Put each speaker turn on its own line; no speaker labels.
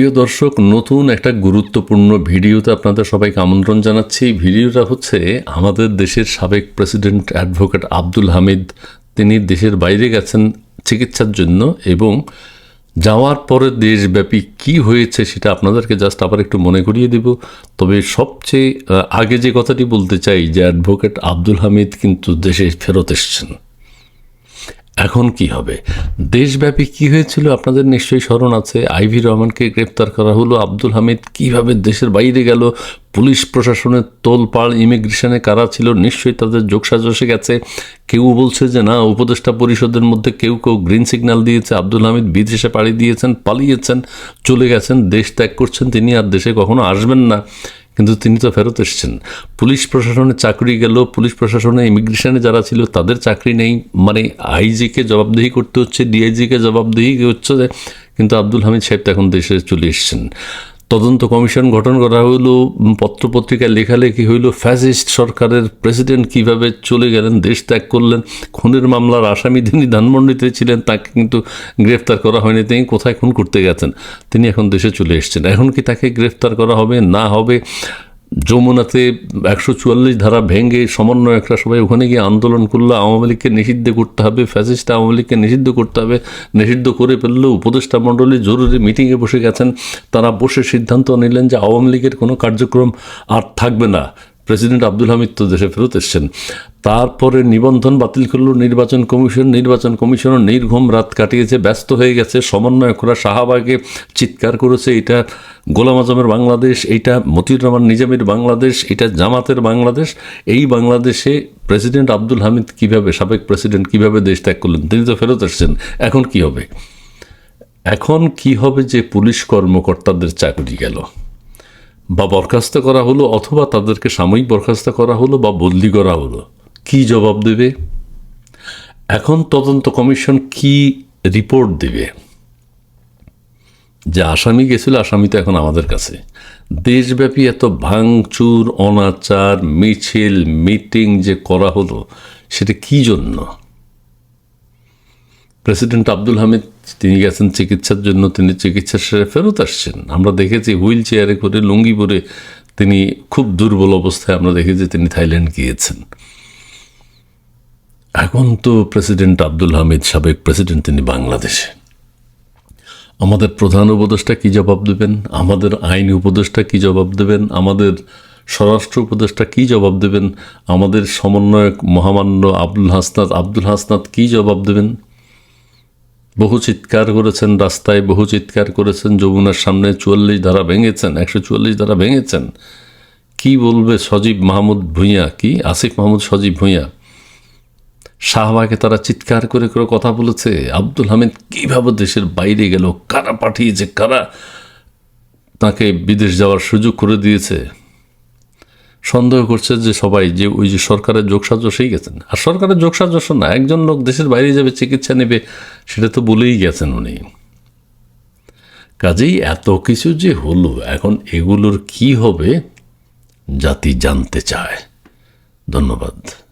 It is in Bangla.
প্রিয় দর্শক, নতুন একটা গুরুত্বপূর্ণ ভিডিওতে আপনাদের সবাইকে আমন্ত্রণ জানাচ্ছি। ভিডিওটা হচ্ছে আমাদের দেশের সাবেক প্রেসিডেন্ট অ্যাডভোকেট আব্দুল হামিদ। তিনি দেশের বাইরে গেছেন চিকিৎসার জন্য এবং যাওয়ার পরে দেশব্যাপী কি হয়েছে সেটা আপনাদেরকে জাস্ট আবার একটু মনে করিয়ে দেব। তবে সবচেয়ে আগে যে কথাটি বলতে চাই যে অ্যাডভোকেট আব্দুল হামিদ কিন্তু দেশে ফেরত এসছেন। এখন কি হবে? দেশব্যাপী কি হয়েছিল? আপনাদের নিশ্চয়ই স্মরণ আছে। আইভি রহমানকে গ্রেপ্তার করা হলো। আব্দুল হামিদ কীভাবে দেশের বাইরে গেল? পুলিশ প্রশাসনের তোলপাড়, ইমিগ্রেশনে কারা ছিল? নিশ্চয়ই তাদের যোগসাজসে গেছে। কেউ বলছে যে না, উপদেষ্টা পরিষদের মধ্যে কেউ কেউ গ্রিন সিগন্যাল দিয়েছে। আব্দুল হামিদ বিদেশে পাড়ি দিয়েছেন, পালিয়েছেন, চলে গেছেন, দেশ ত্যাগ করছেন তিনি, আর দেশে কখনো আসবেন না। কিন্তু তিনি তো ফেরত এসেছেন। পুলিশ প্রশাসনে চাকরি গেল, পুলিশ প্রশাসনে ইমিগ্রেশনে যারা ছিল তাদের চাকরি নেই। মানে আইজিকে জবাবদিহি করতে হচ্ছে, ডিআইজিকে জবাবদিহি হচ্ছে। কিন্তু আব্দুল হামিদ সাহেব তো এখন দেশে চলে এসেছেন। তদন্ত কমিশন গঠন করা হইল পত্রপত্রিকায় লেখালেখি হইল, ফ্যাসিস্ট সরকারের প্রেসিডেন্ট কীভাবে চলে গেলেন, দেশ ত্যাগ করলেন, খুনের মামলার আসামি তিনি ধানমন্ডিতে ছিলেন, তাকে কিন্তু গ্রেফতার করা হয়নি, তিনি কোথায় খুন করতে গেছেন? তিনি এখন দেশে চলে এসছেন। এখন কি তাকে গ্রেফতার করা হবে, না হবে? যমুনাতে একশো চুয়াল্লিশ ধারা ভেঙে সমন্বয়করা সবাই ওখানে গিয়ে আন্দোলন করল। আওয়ামী লীগকে নিষিদ্ধ করতে হবে, ফ্যাসিস্ট আওয়ামী লীগকে নিষিদ্ধ করতে হবে, নিষিদ্ধ করে ফেললেও উপদেষ্টা মণ্ডলী জরুরি মিটিংয়ে বসে গেছেন। তারা বসে সিদ্ধান্ত নিলেন যে আওয়ামী লীগের কোনো কার্যক্রম আর থাকবে না। প্রেসিডেন্ট আব্দুল হামিদ তো দেশে ফেরত এসছেন। তারপরে নিবন্ধন বাতিল করল, নির্বাচন কমিশন, নির্বাচন কমিশনও নির্ঘুম রাত কাটিয়েছে, ব্যস্ত হয়ে গেছে, সমন্বয় সমন্বয়করা শাহবাগে চিৎকার করেছে, এটা গোলাম আজমের বাংলাদেশ এইটা মতিউর রহমান নিজামের বাংলাদেশ, এটা জামাতের বাংলাদেশ, এই বাংলাদেশে প্রেসিডেন্ট আব্দুল হামিদ কীভাবে, সাবেক প্রেসিডেন্ট কীভাবে দেশ ত্যাগ করলেন? তিনি তো ফেরত এসছেন, এখন কি হবে? এখন কি হবে যে পুলিশ কর্মকর্তাদের চাকরি গেল? বা বরখাস্ত করা হলো অথবা তাদেরকে সাময়িক বরখাস্ত করা হলো বা বদলি করা হলো, কি জবাব দেবে? এখন তদন্ত কমিশন কি রিপোর্ট দেবে? যে আসামি গেছিল, আসামি তো এখন আমাদের কাছে। দেশব্যাপী এত ভাঙচুর, অনাচার, মিছিল, মিটিং যে করা হলো, সেটা কি জন্য? প্রেসিডেন্ট আব্দুল হামিদ, তিনি গেছেন চিকিৎসার জন্য, তিনি চিকিৎসা সেরে ফেরত আসছেন। আমরা দেখেছি হুইল চেয়ারে করে, লুঙ্গি পরে তিনি খুব দুর্বল অবস্থায় আমরা দেখেছি তিনি থাইল্যান্ড গিয়েছেন। এখন তো প্রেসিডেন্ট আব্দুল হামিদ সাবেক প্রেসিডেন্ট, তিনি বাংলাদেশে। আমাদের প্রধান উপদেষ্টা কি জবাব দেবেন? আমাদের আইন উপদেষ্টা কি জবাব দেবেন? আমাদের স্বরাষ্ট্র উপদেষ্টা কি জবাব দেবেন? আমাদের সমন্বয়ক মহামান্য আব্দুল হাসনাত আব্দুল হাসনাত কি জবাব দেবেন? বহু চিৎকার করেছেন, রাস্তায় বহু চিৎকার করেছেন, যমুনার সামনে চুয়াল্লিশ ধারা ভেঙেছেন, একশো চুয়াল্লিশ ধারা ভেঙেছেন। কি বলবে সজীব মাহমুদ ভূঁইয়া? কি? আসিফ মাহমুদ সজীব ভূঁইয়া। শাহবাগে তারা চিৎকার করে করে কথা বলেছে, আব্দুল হামিদ কীভাবে দেশের বাইরে গেল, কারা পাঠিয়েছে, কারা তাকে বিদেশ যাওয়ার সুযোগ করে দিয়েছে? সন্দেহ করছে যে সবাই, যে ওই যে সরকারের যোগসাজসেই গেছেন। আর সরকারের যোগসাজস না, একজন লোক দেশের বাইরে যাবে, চিকিৎসা নেবে সেটা তো বলেই গেছেন উনি। কাজেই এত কিছু যে হলো, এখন এগুলোর কি হবে জাতি জানতে চায়। ধন্যবাদ।